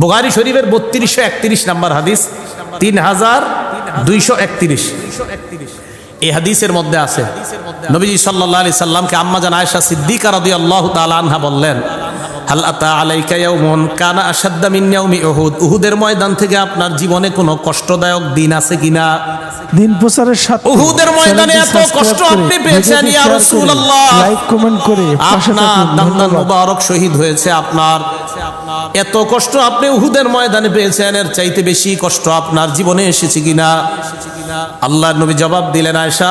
বুখারি শরীফের বত্রিশশো একত্রিশ নাম্বার হাদিস তিন হাজার দুইশো একত্রিশ। এই হাদিসের মধ্যে আছে নবীজি সাল্লাহ আলি সাল্লামকে আম্মা জান আয়েশা সিদ্দিকা রদি আল্লাহ আনহা বললেন উহুদের ময়দান থেকে আপনার জীবনে কোনো কষ্টদায়ক দিন আছে কিনা দিন প্রচারের সাথে উহুদের ময়দানে এত কষ্ট আপনি পেয়েছেন ইয়া রাসূলুল্লাহ। লাইক কমেন্ট করে আপনার দান্দান মুবারক শহীদ হয়েছে আপনার। এত কষ্ট আপনি উহুদের ময়দানে পেয়েছেন, এর চাইতে বেশি কষ্ট আপনার জীবনে এসেছে কিনা? আল্লাহ নবী জবাব দিলেন আয়সা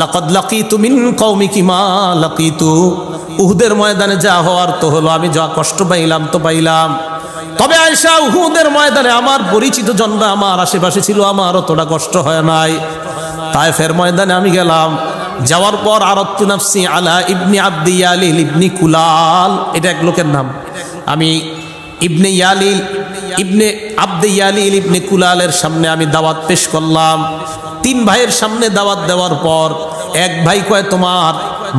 লাকাদ লাকিতু মিন কওমিকি মা লাকিতু। উহুদের ময়দানে যা হওয়ার তো হলো, আমি যা কষ্ট পাইলাম তো পাইলাম। তবে আয়সা উহুদের ময়দানে আমার পরিচিত জনরা, আমার আশেপাশে ছিল, আমার অতটা কষ্ট হয় নাই। তাই ফের ময়দানে আমি গেলাম, যাওয়ার পর আরত্তু নাফসি আলা ইবনি আব্দি ইয়ালিল ইবনি কুলাল। এটা এক লোকের নাম। আমি ইবনে ইয়ালিল, ইবনে আব্দে ইয়ালিল, ইবনে কুলালের সামনে আমি দাওয়াত পেশ করলাম। তিন ভাইয়ের সামনে দাওয়াত দেওয়ার পর এক ভাই কয়, তোমার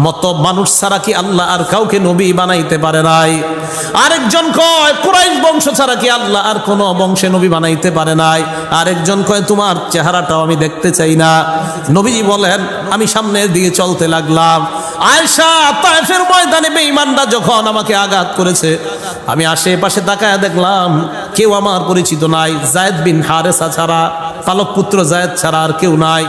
মতো মানুষ ছাড়া কি আল্লাহ আর কাউকে নবী বানাইতে পারে নাই? আরেকজন কয়, কুরাইশ বংশ ছাড়া কি আল্লাহ আর কোন বংশে নবী বানাইতে পারে নাই? আরেকজন কয়, তোমার চেহারাটাও আমি দেখতে চাই না। নবীজি বলেন, আমি সামনের দিকে চলতে লাগলাম। আয়সা তায়েফের ময়দানে বেঈমানরা যখন আমাকে আঘাত করেছে, আমি আশেপাশে তাকায় দেখলাম, কেউ আমার পরিচিত নাই, জায়েদ বিন হারেসা ছাড়া পালক পুত্র জায়েদ ছাড়া আর কেউ নাই।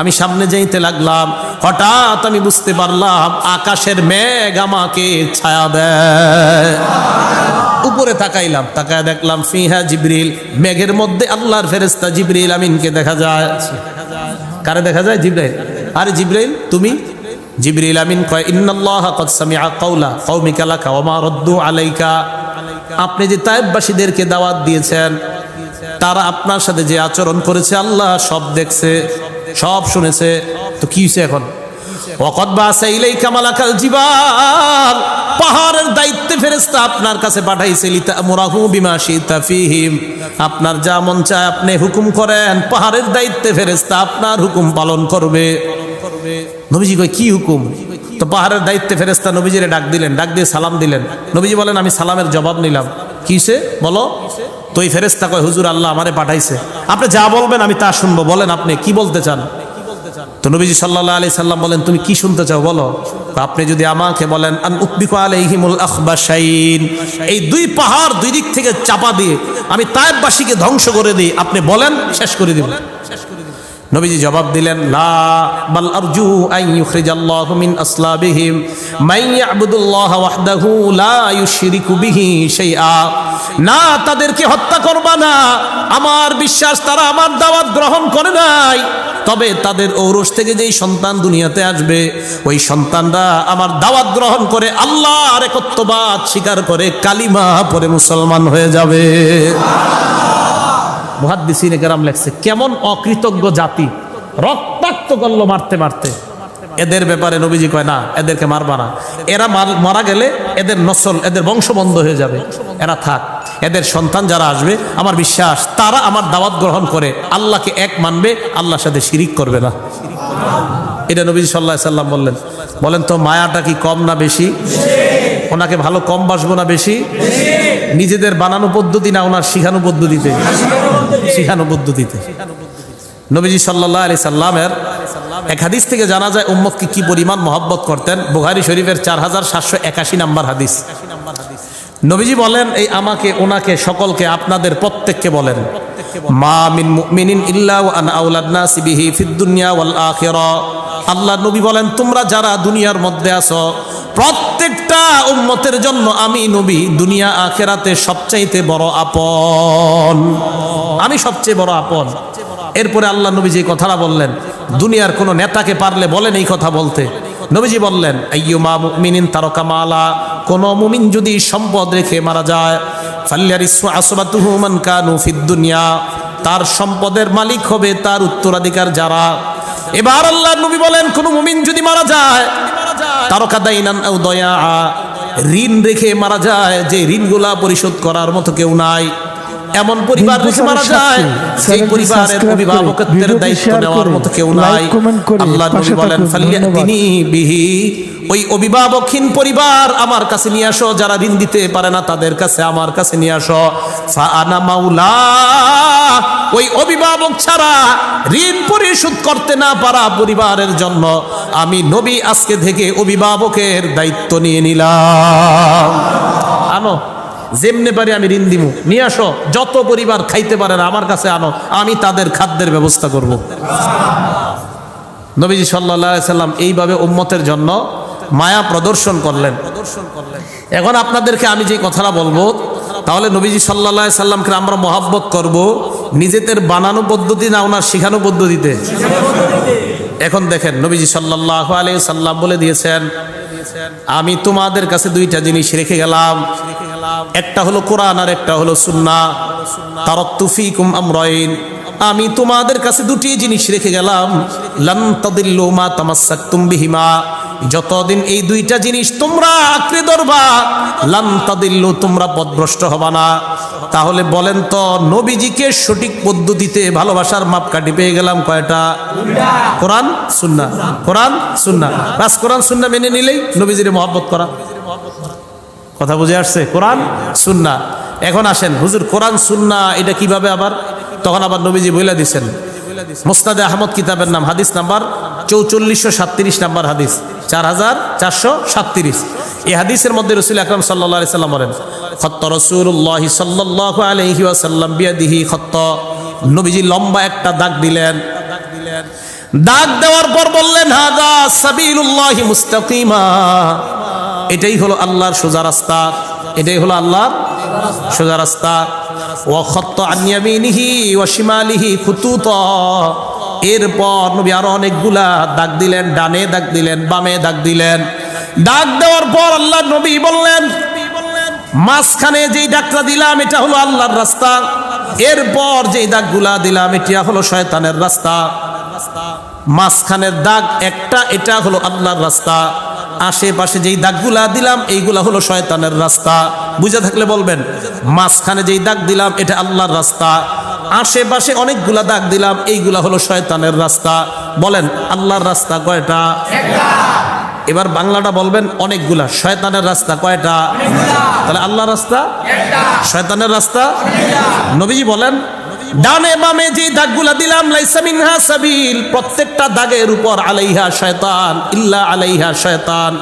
আমি সামনে যাইতে লাগলাম, হঠাৎ আমি বুঝতে পারলাম, আকাশের মেঘ আমাকে ছায়া দেয়। উপরে তাকাইলাম, তাকায় দেখলাম, ফিহা জিবরিল, মেঘের মধ্যে আল্লাহর ফেরেস্তা জিবরিল আমিনকে দেখা যায়। কারে দেখা যায়? জিব্রাইল। আরে জিব্রাইল, তুমি? জিবরিল আমিন কয়, ইন্নাল্লাহ কদ সামিআ কাওলা, কওমিকা লাকা ওয়া মা রাদ্দু আলাইকা। আপনি যে তায়েববাসীদেরকে দাওয়াত দিয়েছেন, তারা আপনার সাথে যে আচরণ করেছে, আল্লাহ সব দেখছে, সব শুনেছে। তো কি হয়েছে এখন? ওকদ বাসা ইলাইকা মালাকাল জিবাল। পাহাড়ের দায়িত্বে ফেরেশতা আপনার কাছে পাঠাইছে লিতা মুরাহু বিমা শিতা ফিহিম। আপনার যা মন চায় আপনি হুকুম করেন, পাহাড়ের দায়িত্বে ফেরেশতা আপনার হুকুম পালন করবে। নবীজি কয়, কি হুকুম? তো পাহাড়ের দায়িত্বে ফেরেস্তা নবীজিরে ডাক দিলেন, ডাক দিয়ে সালাম দিলেন। নবীজি বলেন, আমি সালামের জবাব নিলাম। কিসে? বলো। তো এই ফেরেস্তা কয়, হুজুর আল্লাহ আমারে পাঠাইছে। আপনি যা বলবেন আমি তা শুনব, বলেন আপনি, কি বলতে চান? তো নবীজি সাল্লাহ আলি সাল্লাম বলেন, তুমি কি শুনতে চাও, বলো? আপনি যদি আমাকে বলেন এই দুই পাহাড় দুই দিক থেকে চাপা দিয়ে আমি তায়েববাসীকে ধ্বংস করে দিই, আপনি বলেন, শেষ করে দিব নবীজি জবাব দিলেন, লা, বাল আরজু আন ইউখরিজাল্লাহু মিন আসলাবিহিম। মান ইয়াবুদুল্লাহ ওয়াহদাহু লা ইউশরিকু বিহি শাইআ। না, তাদেরকে হত্যা করবা না। আমার বিশ্বাস, তারা আমার দাওয়াত গ্রহণ করে নাই। তবে তাদের ঔরস থেকে যেই সন্তান দুনিয়াতে আসবে, ওই সন্তানরা আমার দাওয়াত গ্রহণ করে আল্লাহর একত্ববাদ স্বীকার করে কালিমা পরে মুসলমান হয়ে যাবে। মুহাদ্দিসিনে কেরাম লেখছে, কেমন অকৃতজ্ঞ জাতি, রক্তাক্ত করল মারতে মারতে। এদের ব্যাপারে নবীজি কয়, না, এদেরকে মারবা না। এরা মারা গেলে এদের নসল, এদের বংশ বন্ধ হয়ে যাবে। এরা থাক, এদের সন্তান যারা আসবে, আমার বিশ্বাস, তারা আমার দাওয়াত গ্রহণ করে, আল্লাহকে এক মানবে, আল্লাহর সাথে শিরিক করবে না। এটা নবীজি সাল্লাহ সাল্লাম বললেন। বলেন তো, মায়াটা কি কম না বেশি? ওনাকে ভালো কম বাসবো না বেশি? নিজেদের বানানো পদ্ধতি না ওনার শিখানো পদ্ধতিতে? শিখানো পদ্ধতিতে। নবীজি সাল্লাহ আলি সাল্লামের এক হাদিস থেকে জানা যায়, উম্মতকে কি পরিমাণ মহব্বত করতেন? বুহারি শরীফের চার হাজার সাতশো একাশি নাম্বার হাদিস। নবীজি বলেন, এই আমাকে, ওনাকে, সকলকে, আপনাদের প্রত্যেককে বলেন, মা মিন মুমিনিন ইল্লা আনা আউলাদ নাসি বিহি ফিদ দুনিয়া ওয়াল আখিরা। আল্লাহ নবী বলেন, তোমরা যারা দুনিয়ার মধ্যে আছো, প্রত্যেকটা উম্মতের জন্য আমি নবী, দুনিয়া আখেরাতে সবচাইতে বড় আপন। আমি সবচেয়ে বড় আপন। এরপরে আল্লাহ নবী যে কথাটা বললেন, দুনিয়ার কোনো নেতাকে পারলে বলেন এই কথা বলতে। নবীজি বললেন, আইয়ুমা মুমিনিন তারকা মালা, কোন মুমিন যদি সম্পদ রেখে মারা যায় ফাল্লিয়ারিসু আসবাতুহু মান কানু ফিদ দুনিয়া, তার সম্পদের মালিক হবে তার উত্তরাধিকার যারা। এবার আল্লাহ নবী বলেন, কোন মুমিন যদি মারা যায়, তারকা দাইনান দয়া ঋণ রেখে মারা যায়, যে ঋণগুলা পরিশোধ করার মতো কেউ নাই। এমন পরিবার দিন মারা যায় সেই পরিবারের অভিভাবকত্বের দায়িত্ব নেওয়ার মতো কেউ নাই। আল্লাহ নবী বলেন থাকুন। ফালিয়াতিনি বিহি ওই অভিভাবকহীন পরিবার আমার কাছে নিয়ে আসো যারা ঋণ দিতে পারে না তাদের কাছে আমার কাছে নিয়ে আসো। ফা আনা মাউলা ওই অভিভাবক ছাড়া ঋণ পরিশোধ করতে না পারা পরিবারের জন্য আমি নবী আজকে থেকে অভিভাবকের দায়িত্ব নিয়ে নিলাম। আনো যেমনে পারি আমি ঋণ দিব নিয়ে আসো, যত পরিবার খাইতে পারে না, আমার কাছে আনো, আমি তাদের খাদ্যের ব্যবস্থা করব। নবীজি সাল্লাহ সাল্লাম এইভাবে উম্মতের জন্য মায়া প্রদর্শন করলেন। প্রদর্শন করলেন এখন আপনাদেরকে আমি যে কথাটা বলব, তাহলে নবীজি সাল্লাহ সাল্লামকে আমরা মহাব্বত করব নিজেদের বানানো পদ্ধতি না ওনার শিখানো পদ্ধতিতে। এখন দেখেন নবীজি সাল্লাহ আলী সাল্লাম বলে দিয়েছেন, আমি তোমাদের কাছে দুইটা জিনিস রেখে গেলাম। একটা হলো কোরআন আর একটা হলো সুন্না। তারতুফিকুম আমরাইন। আমি তোমাদের কাছে দুটি জিনিস রেখে গেলাম। লান তাদিল্লু মা তামাসসাকতুম বিহিমা। যতদিন এই দুইটা জিনিস তোমরা আঁকড়ে ধরবা, লান তাদিল্লু তোমরা পথভ্রষ্ট হবা না। তাহলে বলেন তো, নবীজিকে সঠিক পদ্ধতিতে ভালোবাসার মাপকাঠি পেয়ে গেলাম কয়টা? কোরআন সুন্না কোরআন সুন্না বাস কোরআন সুন্না মেনে নিলেই নবীজির মহব্বত করা। কথা বুঝে আসছে? কোরআন সুন্না এখন আসেন, হুজুর, কোরআন সুন্না এটা কীভাবে আবার? তখন আবার নবীজি বইলা দিছেন। মুস্তাদে আহমদ কিতাবের নাম, হাদিস নাম্বার চৌচল্লিশশো সাতত্রিশ নাম্বার হাদিস, চার হাজার চারশো সাতত্রিশ। এই হাদিসের মধ্যে রসুল আকরম সাল্লা সাল্লাম বলেন, খত্ত রসুল্লাহ সাল্লাহ আলহি ওয়াসাল্লাম বিয়াদিহি খত্ত। নবীজি লম্বা একটা দাগ দিলেন। দাগ দেওয়ার পর বললেন, হাদা সাবিলুল্লাহ মুস্তাকিমা। এটাই হলো আল্লাহর সোজা রাস্তা, এটাই হলো আল্লাহর সোজা রাস্তা। ও খত্ত আনিয়ামিনিহি ও শিমালিহি খুতুত। এরপর নবী আরও অনেকগুলা দাগ দিলেন, ডানে দাগ দিলেন, বামে দাগ দিলেন। দাগ দেওয়ার পর আল্লাহ নবী বললেন, মাঝখানে যেই ডাকটা দিলাম, এটা হলো আল্লাহর রাস্তা। এরপর যেই দাগগুলা দিলাম, এটা হলো শয়তানের রাস্তা। মাঝখানের দাগ একটা, এটা হলো আল্লাহর রাস্তা। আশেপাশে যেই দাগগুলা দিলাম, এইগুলা হলো শয়তানের রাস্তা। বুঝে থাকলে বলবেন, মাঝখানে যেই দাগ দিলাম, এটা আল্লাহর রাস্তা। আশেপাশে অনেকগুলা দাগ দিলাম, এইগুলা হলো শয়তানের রাস্তা। বলেন, আল্লাহর রাস্তা কয়টা? এবার বাংলাটা বলবেন, অনেকগুলা। শয়তানের রাস্তা কয়টা? তাহলে আল্লাহর রাস্তা? শয়তানের রাস্তা? নবীজি বলেন ডানে বামে যে দাগগুলা দিলাম, লাইসা মিনহা সাবিল। প্রত্যেকটা দাগের উপর আলাইহা শয়তান, ইল্লা আলাইহা শয়তান।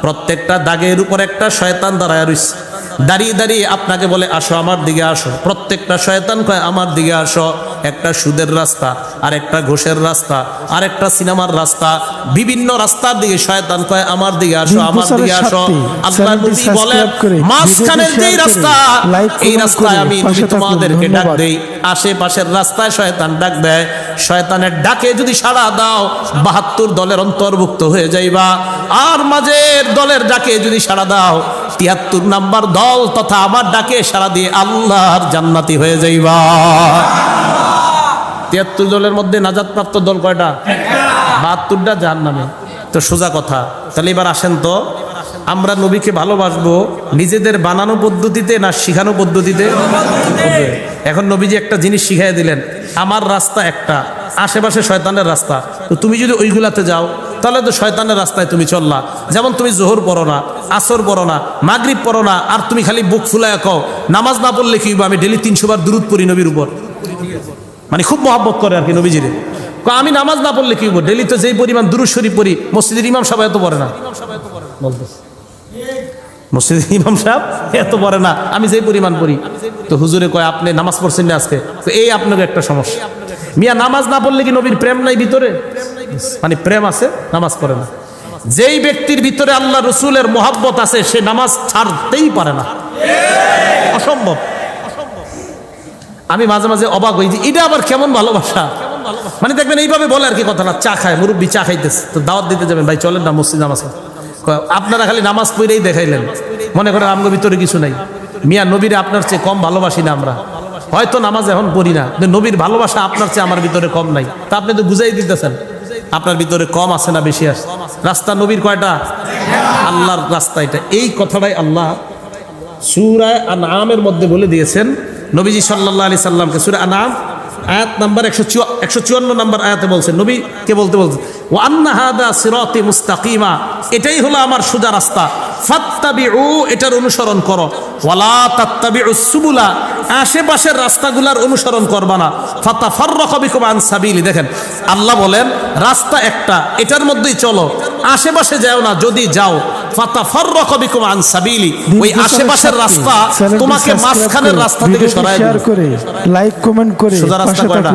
প্রত্যেকটা দাগের উপর একটা শয়তান দাঁড়ায় রইছে। দাঁড়িয়ে দাঁড়িয়ে আপনাকে বলে আসো আমার দিকে আসো। প্রত্যেকটা শয়তান কয় আমার দিকে আসো। একটা সুদের রাস্তা আর একটা ঘোষের রাস্তা আর একটা সিনেমার রাস্তা বিভিন্ন রাস্তার দিকে শয়তান কয় আমার দিকে আসো আমার দিকে আসো। আল্লাহ নবী বলেন সাবস্ক্রাইব মাঝখানের যেই রাস্তা এই রাস্তায় আমি তোমাদেরকে ডাক দেই। আশেপাশের রাস্তায় শয়তান ডাক দেয় শয়তানের ডাকে যদি সাড়া দাও বাহাত্তর দলের অন্তর্ভুক্ত হয়ে যাইবা। আর মাঝের দলের ডাকে যদি সাড়া দাও তিয়াত্তর নাম্বার দল তথা আমার ডাকে সাড়া দিয়ে আল্লাহর জান্নাতি হয়ে যাইবা। তিয়াত্তর দলের মধ্যে নাজাদপ্রাপ্ত দল কয়টা? বাহাত্তরটা যার নামে তো সোজা কথা। তাহলে এবার আসেন তো। আমরা নবীকে ভালোবাসবো, নিজেদের বানানো পদ্ধতিতে না শিখানো পদ্ধতিতে? এখন নবীজি একটা জিনিস শিখাই দিলেন, আমার রাস্তা একটা, আশেপাশে শয়তানের রাস্তা। তো তুমি যদি ওইগুলাতে যাও তাহলে তো শয়তানের রাস্তায় তুমি চললা। যেমন তুমি জোহর পড়ো না, আসর পড়ো না, মাগরিব পড়ো না, আর তুমি খালি বুক ফুলায় কও, নামাজ না পড়লে কি আমি ডেলি তিনশো বার দূরত পড়ি নবীর উপর। মানে খুব মহাব্বত করে আর কি নবীজিরে। আমি নামাজ না পড়লে কি? ডেলি তো যেই পরিমাণ দূর শরীফ পড়ি, মসজিদের ইমাম সাহেব এত পড়ে না। মসজিদের ইমাম সাহেব এত পড়ে না, আমি যেই পরিমাণ পড়ি। তো হুজুরে কয়, আপনি নামাজ পড়ছেন না আজকে? তো এই আপনাকে একটা সমস্যা। মিয়া, নামাজ না পড়লে কি নবীর প্রেম নাই ভিতরে? মানে প্রেম আছে, নামাজ পড়ে না। যেই ব্যক্তির ভিতরে আল্লাহ রসুলের মোহাব্বত আছে, সে নামাজ ছাড়তেই পারে না। অসম্ভব। আমি মাঝে মাঝে অবাক হই যে, এটা আবার কেমন ভালোবাসা? মানে দেখবেন এইভাবে বলে আর কি কথা না, চা খায়, মুরব্বী চা খাইতেছে, তো দাওয়াত দিতে যাবেন, ভাই চলেন না মসজিদ নামাজ আপনারা খালি নামাজ পড়েই দেখাইলেন। মনে করেন আমগো ভিতরে কিছু নাই। মিয়া নবীরে আপনার চেয়ে কম ভালোবাসি না আমরা। হয়তো নামাজ এখন পড়ি না নবীর ভালোবাসা আপনার চেয়ে আমার ভিতরে কম নাই। তা আপনি তো বুঝাই দিতেছেন। আপনার ভিতরে কম আছে না বেশি আছে? রাস্তা নবীর কয়টা? আল্লাহর রাস্তা এটা। এই কথাটাই আল্লাহ সুরায় আনামের মধ্যে বলে দিয়েছেন। নবীজি সাল্লাহ আলি সাল্লামকে সুরা আনাম আয়াত নাম্বার একশো চুয়া একশো চুয়ান্ন নাম্বার আয়াতে বলছেন। নবী কে বলতে বলছেন? ও আন্নাহাদা সিরতি মুস্তাকিমা এটাই হলো আমার সোজা রাস্তা। ফাত্তাবিউ এটার অনুসরণ করো। ওয়ালা তাত্তাবিউ সুবুলা আশেপাশের রাস্তাগুলার অনুসরণ করবা না। ফাতা আন সাবিলি দেখেন, আল্লাহ বলেন, রাস্তা একটা, এটার মধ্যেই চলো। আশেপাশে যাও না, যদি যাও আন সাবিলি। ওই আশেপাশের রাস্তা তোমাকে মাঝখানের রাস্তা থেকে সরায় শেয়ার করে লাইক কমেন্ট করে সোজা রাস্তা কয়টা?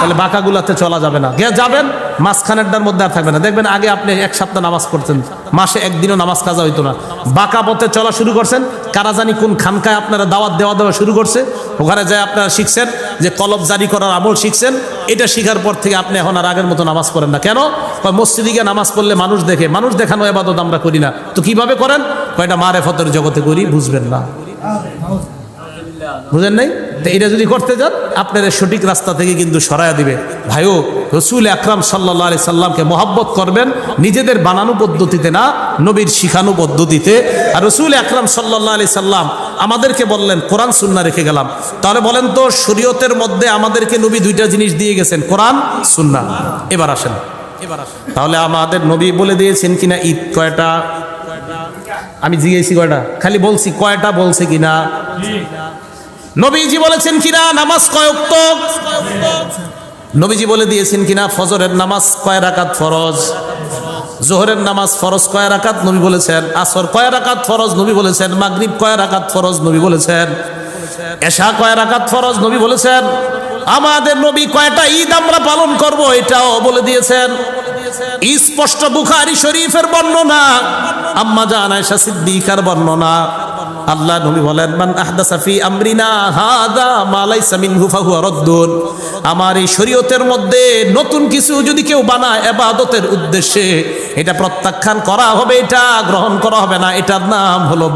তাহলে বাঁকাগুলাতে চলা যাবে না। গিয়ে যাবেন মাঝখানেরটার মধ্যে আর থাকবে না। দেখবেন আগে আপনি এক সপ্তাহ নামাজ পড়তেন। মাসে একদিনও নামাজ কাজা হইতো না। বাঁকা পথে চলা শুরু করছেন কারা জানি কোন খানকায় আপনারা দাওয়াত দেওয়া দেওয়া শুরু করছে। ওখানে যায় আপনারা শিখছেন যে কলব জারি করার আমল শিখছেন। এটা শিখার পর থেকে আপনি এখন আর আগের মতো নামাজ পড়েন না। কেন? মসজিদে গিয়ে নামাজ পড়লে মানুষ দেখে, মানুষ দেখানো এবাদত আমরা করি না। তো কীভাবে করেন? কয়টা মারে ফতের জগতে করি, বুঝবেন না। বুঝেন নাই? তো এটা যদি করতে যান, আপনার সঠিক রাস্তা থেকে কিন্তু সরায়া দিবে। ভাইও, রসুল আকরাম সাল্লাহ আলি সাল্লামকে মহাব্বত করবেন, নিজেদের বানানো পদ্ধতিতে না, নবীর শিখানো পদ্ধতিতে। আর রসুল আকরাম সাল্লাহ আলি সাল্লাম আমাদেরকে বললেন, কোরআন সুন্না রেখে গেলাম। তাহলে বলেন তো, শরীয়তের মধ্যে আমাদেরকে নবী দুইটা জিনিস দিয়ে গেছেন, কোরআন সুন্না এবার আসেন। তাহলে আমাদের নবী বলে দিয়েছেন কিনা, ঈদ কয়টা? আমি জিজ্ঞেসি কয়টা? খালি বলছি কয়টা বলছে কিনা। নবীজি বলেছেন কিনা, নামাজ কয়ক্ত নবীজি বলে দিয়েছেন কিনা, ফজরের নামাজ কয় রাকাত ফরজ? জোহরের নামাজ ফরজ কয় রাকাত? নবী বলেছেন। আসর কয় রাকাত ফরজ? নবী বলেছেন। মাগরিব কয় রাকাত ফরজ? নবী বলেছেন। এশা কয় রাকাত ফরজ? নবী বলেছেন। আমাদের নবী কয়টা ঈদ আমরা পালন করব এটাও বলে দিয়েছেন। স্পষ্ট বুখারি শরীফের বর্ণনা। আম্মা জান আয়েশা সিদ্দিকার বর্ণনা। আল্লাহ নবী বলেন মান আহদাসা ফি আমরিনা হাদা মা লাইসা মিনহু ফাহুয়া রদ্দুন। আমার এই শরীয়তের মধ্যে নতুন কিছু যদি কেউ বানায় ইবাদতের উদ্দেশ্যে এটা প্রত্যাখ্যান করা হবে এটা গ্রহণ করা হবে না এটার নাম হলো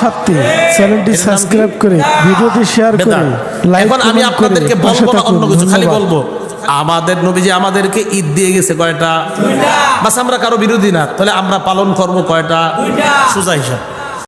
সাথে চ্যানেলটি? সাবস্ক্রাইব করে ভিডিওটি শেয়ার করে এখন আমি আপনাদেরকে বলব না অন্য কিছু খালি বলব। আমাদের নবীজি আমাদেরকে ঈদ দিয়ে গেছে কয়টা? বাস আমরা কারও বিরোধী না তাহলে আমরা পালন করব কয়টা? সোজা হিসাব।